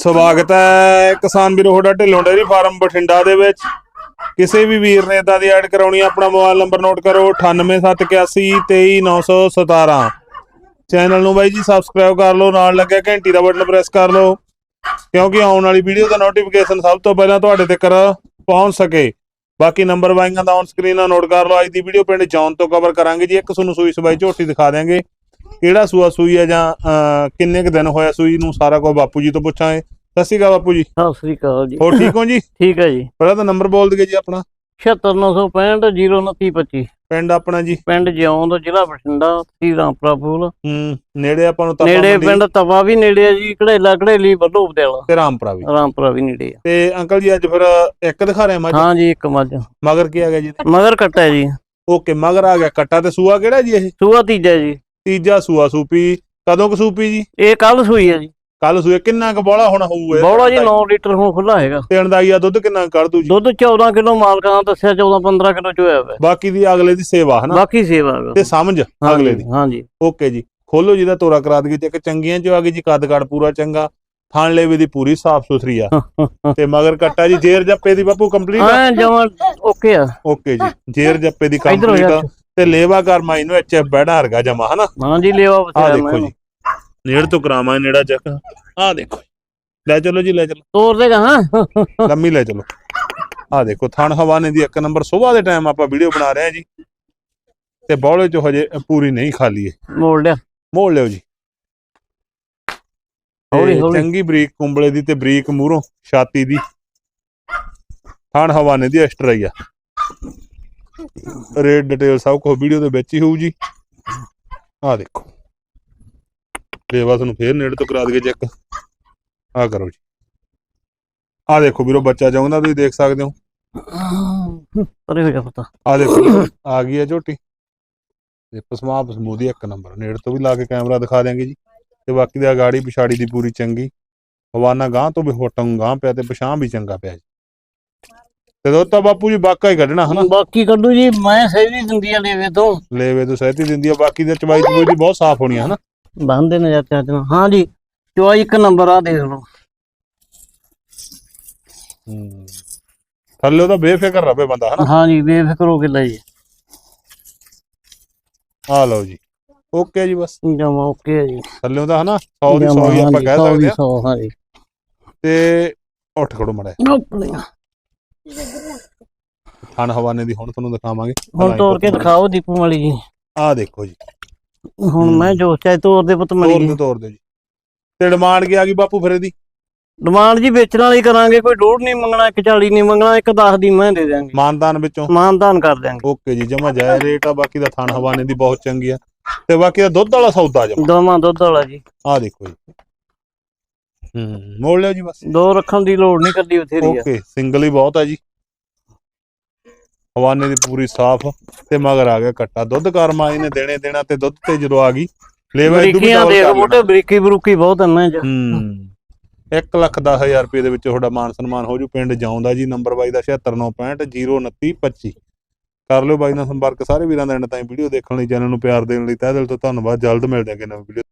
ਸਵਾਗਤ ਹੈ ਕਿਸਾਨ ਵੀਰੋ, ਤੁਹਾਡਾ ਢਿੱਲੋਂ ਡੇਅਰੀ ਫਾਰਮ ਬਠਿੰਡਾ ਦੇ ਵਿੱਚ। ਕਿਸੇ ਵੀ ਵੀਰ ਨੇ ਇਦਾਂ ਦੀ ਐਡ ਕਰਾਉਣੀ ਆਪਣਾ ਮੋਬਾਈਲ ਨੰਬਰ ਨੋਟ ਕਰੋ 9871823917 ਚੈਨਲ ਨੂੰ ਬਾਈ ਜੀ ਸਬਸਕ੍ਰਾਈਬ ਕਰ ਲਓ, ਨਾਲ ਲੱਗਿਆ ਘੰਟੀ ਦਾ ਬਟਨ ਪ੍ਰੈਸ ਕਰ ਲਓ, ਕਿਉਂਕਿ ਆਉਣ ਵਾਲੀ ਵੀਡੀਓ ਦਾ ਨੋਟੀਫਿਕੇਸ਼ਨ ਸਭ ਤੋਂ ਪਹਿਲਾਂ ਤੁਹਾਡੇ ਤੱਕ ਪਹੁੰਚ ਸਕੇ। ਬਾਕੀ ਨੰਬਰ ਵਾਈਆਂ ਦਾ ਔਨ ਸਕਰੀਨ ਨਾਲ ਨੋਟ ਕਰ ਲਓ, ਅੱਜ ਦੀ ਵੀਡੀਓ ਪਿੰਡ ਜੌਨ ਤੋਂ ਕਵਰ ਕਰਾਂਗੇ ਜੀ। ਇੱਕ ਤੁਹਾਨੂੰ ਸੂਈ ਸਬਾਈ ਝੋਟੀ ਦਿਖਾ ਦਿਆਂਗੇ। ਕਿਹੜਾ ਸੂਆ ਸੂਈ ਹੈ ਜਾਂ ਅਹ, ਕਿੰਨੇ ਕੁ ਦਿਨ ਹੋਇਆ ਸੂਈ ਨੂੰ? ਸਾਰਾ ਕੁਝ ਬਾਪੂ ਜੀ ਤੋਂ ਪੁੱਛਾਂਗੇ। ਸਤਿ ਸ਼੍ਰੀ ਅਕਾਲ ਬਾਪੂ ਜੀ। ਸਤਿ ਸ੍ਰੀ ਅਕਾਲ ਜੀ। ਹੋਰ ਠੀਕ ਹੋ ਜੀ? ਠੀਕ ਹੈ ਜੀ। ਪਹਿਲਾਂ ਤਾਂ ਨੰਬਰ ਬੋਲ ਦਈਏ ਜੀ ਆਪਣਾ। 76965 ਪਿੰਡ ਆਪਣਾ ਜੀ। ਪਿੰਡ ਜਿਉਂ ਦਾ ਜ਼ਿਲ੍ਹਾ ਬਠਿੰਡਾ ਤਹਿਸੀਲ ਰਾਮਪੁਰਾ ਫੂਲ ਹੂੰ ਨੇੜੇ ਆਪਾਂ ਨੂੰ ਤਪਾ ਨੇੜੇ ਪਿੰਡ ਤਵਾ ਵੀ ਨੇੜੇ ਆ ਜੀ ਘੜੇਲਾ ਘੜੇਲੀ ਵੱਲੋਂ ਬਦੇਲਾ ਤੇ ਰਾਮਪੁਰਾ ਵੀ। ਰਾਮਪੁਰਾ ਵੀ ਨੇੜੇ ਆ। ਤੇ ਅੰਕਲ ਜੀ ਅੱਜ ਫਿਰ ਇੱਕ ਦਿਖਾ ਰਹੇ ਮੱਝ? ਹਾਂ ਜੀ ਇੱਕ ਮੱਝ। ਮਗਰ ਕੀ ਆ ਗਿਆ ਜੀ? ਮਗਰ ਕੱਟਾ ਜੀ। ਓਕੇ ਮਗਰ ਆ ਗਿਆ ਕੱਟਾ ਤੇ ਸੂਆ ਕਿਹੜਾ ਜੀ ਇਹ? ਸੂਆ ਤੀਜਾ ਜੀ। ਤੀਜਾ ਸੂਆ ਸੂਪੀ ਕਦੋਂ ਕੁ ਸੂਪੀ ਜੀ? ਇਹ ਕੱਲ ਸੂਈ ਹੈ ਜੀ। ਕੱਲ ਸੂਏ ਕਿੰਨਾ ਕੁ ਬੋਲਾ ਹੁਣ ਹੋਊ ਇਹ? ਬੋਲਾ ਜੀ 9 ਲੀਟਰ ਹੁਣ ਖੁੱਲਾ ਹੈਗਾ। ਤੇ ਅੰਦਾਜ਼ਾ ਦੁੱਧ ਕਿੰਨਾ ਕੱਢ ਦੂ ਜੀ? ਦੁੱਧ 14 ਕਿਲੋ ਮਾਲਕਾਂ ਦਾ ਦੱਸਿਆ 14 15 ਕਿਲੋ ਚ ਹੋਇਆ। ਬਾਕੀ ਦੀ ਅਗਲੇ ਦੀ ਸੇਵਾ ਹਨਾ? ਬਾਕੀ ਸੇਵਾ ਤੇ ਸਮਝ ਅਗਲੇ ਦੀ। ਹਾਂ ਜੀ ਓਕੇ ਜੀ। ਖੋਲੋ ਜੀ ਦਾ ਤੋਰਾ ਕਰਾ ਦਈਏ ਤੇ ਇੱਕ ਚੰਗੀਆਂ ਚ ਆ ਗਈ ਜੀ ਕੱਦ ਕਾੜ ਪੂਰਾ ਚੰਗਾ। ਥਾਣ ਲੇਵੇ ਦੀ ਪੂਰੀ ਸਾਫ਼ ਸੁਥਰੀ ਆ। ਤੇ ਮਗਰ ਕੱਟਾ ਜੀ ਜੇਰ ਜੱਪੇ ਦੀ ਬਾਪੂ ਕੰਪਲੀਟ ਆ? ਹਾਂ ਜਮਾਂ ਓਕੇ ਆ। ਓਕੇ ਜੀ ਜੇਰ ਜੱਪੇ ਦੀ ਜਾ। ਕੰਪਲੀਟ ਤੇ ਲੇਵਾ ਕਰਮਾ ਇਹਨੂੰ ਐਚਐਫ ਬੈੜਾ ਹਰਗਾ ਜਮਾ ਹਨਾ? ਹਾਂ ਜੀ ਲੈਵਾ ਆ ਦੇਖੋ ਜੀ। ਨੇੜ ਤੋਂ ਕਰਾਵਾਂ ਨੇੜਾ ਚੱਕ। ਆ ਦੇਖੋ ਜੀ। ਲੈ ਚਲੋ ਜੀ ਲੈ ਚਲੋ। ਤੋਰ ਦੇਗਾ ਹਾਂ? ਲੰਮੀ ਲੈ ਚਲੋ। ਆ ਦੇਖੋ ਥਣ ਹਵਾਨੇ ਦੀ ਇੱਕ ਨੰਬਰ ਸਵੇਰ ਦੇ ਟਾਈਮ ਆਪਾਂ ਵੀਡੀਓ ਬਣਾ ਰਹੇ ਹਾਂ ਜੀ। ਤੇ ਬੌਲੇ ਚ ਹਜੇ ਪੂਰੀ ਨਹੀਂ ਖਾਲੀ ਏ ਮੋੜ ਲਿਆ। ਮੋੜ ਲਿਓ ਜੀ। ਹੌਲੀ- ਤੇ ਹੌਲੀ। ਚੰਗੀ ਬਰੀਕ ਕੁੰਬਲੇ ਦੀ ਤੇ ਬਰੀਕ ਮੂਹਰੋਂ ਛਾਤੀ ਦੀ। ਥਣ ਹਵਾਨੇ ਦੀ ਐਕਸਟਰਾ ਹੀ ਆ। ਰੇਟ ਡਿਟੇਲ ਸਭ ਕੁਝ ਵੀਡੀਓ ਦੇ ਵਿੱਚ ਹੀ ਹੋਊ ਜੀ। ਆ ਦੇਖੋ। ਲੇਵਾ ਤੁਹਾਨੂੰ ਫੇਰ ਨੇੜੇ ਤੋਂ ਕਰਾ ਦਈਏ ਚੈੱਕ ਆ ਕਰੋ ਜੀ। ਆ ਦੇਖੋ ਵੀਰੋ ਬੱਚਾ ਚਾਹੁੰਦਾ ਤੁਸੀਂ ਦੇਖ ਸਕਦੇ ਹੋ। ਪਰੇ ਹੋ ਜਾ ਪਤਾ। ਆ ਦੇਖੋ ਆ ਗਈ ਹੈ ਝੋਟੀ। ਤੇ ਪਸਮਾ ਪਸਮੂਦੀ ਇੱਕ ਨੰਬਰ। ਨੇੜ ਤੋਂ ਵੀ ਲਾ ਕੇ ਕੈਮਰਾ ਦਿਖਾ ਦਿਆਂਗੇ ਜੀ। ਤੇ ਬਾਕੀ ਦਾ ਗਾੜੀ ਪਿਛਾੜੀ ਦੀ ਪੂਰੀ ਚੰਗੀ। ਹਵਾਨਾ ਗਾਂ ਤੋਂ ਵੀ ਹੋਟਮ ਗਾਂ ਪਿਆ ਤੇ ਪਛਾਂ ਵੀ ਚੰਗਾ ਪਿਆ ਜੀ। ਤੇ ਦੋ ਤਾਂ ਬਾਪੂ ਜੀ ਬਾਕਾ ਹੀ ਕੱਢਣਾ ਹਨਾ? ਬਾਕੀ ਕੱਢੂ ਜੀ ਮੈਂ ਸਹੀ ਦਿੰਦੀ ਆ ਲੈਵੇ ਤੋਂ। ਲੇਵੇ ਤੋਂ ਸਹਿਤੀ ਦਿੰਦੀ ਆ ਬਾਕੀ ਦੇ ਚਵਾਈ ਚਵਾਈ ਦੀ ਬਹੁਤ ਸਾਫ਼ ਹੋਣੀ ਆ ਹਨਾ? ਬੰਦੇ ਨੇ ਜਾਂ ਚੱਜ ਨਾਲ ਹਾਂ ਜੀ ਚੋਈ ਇੱਕ ਨੰਬਰ ਆ ਦੇਖ ਲਓ। ਥੱਲੇ ਉਹਦਾ ਬੇਫਿਕਰ ਰਵੇ ਬੰਦਾ ਹਨਾ? ਹਾਂ ਜੀ ਬੇਫਿਕਰ ਹੋ ਕੇ ਲੈ ਜੀ। ਆ ਲਓ ਜੀ। ਓਕੇ ਜੀ ਬਸ। ਜਮਾ ਓਕੇ ਜੀ। ਥੱਲੇ ਉਹਦਾ ਹਨਾ? 100 ਦੀ 100 ਹੀ ਆਪਾਂ ਕਹਿ ਸਕਦੇ ਆ। 100 ਹਾਂ ਜੀ। ਤੇ ਉੱਠ ਖੜੋ ਮੜਾ ਆਪਣੀਆਂ। ਥਣ ਹਵਾਨੇ ਦੀ ਹੁਣ ਤੁਹਾਨੂੰ ਦਿਖਾਵਾਂਗੇ। ਹੁਣ ਤੋੜ ਕੇ ਦਿਖਾਓ ਦੀਪੂ ਵਾਲੀ ਜੀ। ਆ ਦੇਖੋ ਜੀ। ਹੁਣ ਮੈਂ ਜੋ ਚਾਹੇ ਤੋੜ ਦੇ ਪੁੱਤ ਮਲੀ ਦਿਓ ਤੋਰ ਦਿਓ ਜੀ। ਤੇ ਡਿਮਾਂਡ ਕੀ ਆ ਗਈ ਬਾਪੂ ਫਿਰ ਇਹਦੀ? ਡਿਮਾਂਡ ਜੀ ਵੇਚਣ ਵਾਲੀ ਕਰਾਂਗੇ ਕੋਈ ਡੋੜ ਨਹੀਂ ਮੰਗਣਾ ਇੱਕ 40 ਨਹੀਂ ਮੰਗਣਾ ਇੱਕ 10 ਦੀ ਮੈਂ ਦੇ ਦਿਆਂਗੇ। ਮਾਨਦਾਨ ਵਿੱਚੋਂ? ਮਾਨਦਾਨ ਕਰ ਦਿਆਂਗੇ। ਓਕੇ ਜੀ ਜਮਾ ਜਾਇ ਰੇਟ ਆ ਬਾਕੀ ਦਾ ਥਣ ਹਵਾਨੇ ਦੀ ਬਹੁਤ ਚੰਗੀ ਆ। ਤੇ ਬਾਕੀ ਦਾ ਦੁੱਧ ਵਾਲਾ ਸੌਦਾ ਜਮਾ। ਦੋਵਾਂ ਦੁੱਧ ਵਾਲਾ ਜੀ। ਆ ਦੇਖੋ ਜੀ। ਹੂੰ। ਮੋੜ ਲਿਓ ਜੀ ਬਸ। ਦੋ ਰੱਖਣ ਦੀ ਲੋੜ ਨਹੀਂ ਕੱਲੀ ਬਥੇਰੀ ਆ। ਓਕੇ ਸਿੰਗਲ ਹੀ ਬਹੁਤ ਆ ਜੀ। ਹਵਾਨੇ ਦੀ ਪੂਰੀ ਸਾਫ਼ ਤੇ ਮਗਰ ਆ ਗਿਆ ਕੱਟਾ। ਦੁੱਧ ਕਰਮਾ ਇਹਨੇ ਦੇਣੇ ਦੇਣਾ ਤੇ ਦੁੱਧ ਤੇ ਜਦੋਂ ਆ ਗਈ ਲੇਵਾ ਇਦੂ ਵੀ ਡਬਲ ਦੇਖ ਕਰ ਮੋਟੇ। ਬਰੀਕੀ ਬਰੂਕੀ ਬਹੁਤ ਅੰਨਾ ਚ ਹੂੰ। 1 ਲੱਖ 10000 ਰੁਪਏ ਦੇ ਵਿੱਚ ਤੁਹਾਡਾ ਮਾਨ ਸਨਮਾਨ ਹੋ ਜੂ। ਪਿੰਡ ਜਾਉਂਦਾ ਜੀ ਨੰਬਰ ਬਾਈ ਦਾ 7695602925 ਕਰ ਲਿਓ ਬਾਈ ਨਾਲ ਸੰਪਰਕ। ਸਾਰੇ ਵੀਰਾਂ ਦਾ ਐਂਡ ਤਾਈਂ ਵੀਡੀਓ ਦੇਖਣ ਲਈ ਚੈਨਲ ਨੂੰ ਪਿਆਰ ਦੇਣ ਲਈ ਤਹਿ ਦਿਲ ਤੋਂ ਧੰਨਵਾਦ। ਜਲਦ ਮਿਲਦੇ ਹਾਂ ਕਿ ਨਵੀਂ ਵੀਡੀਓ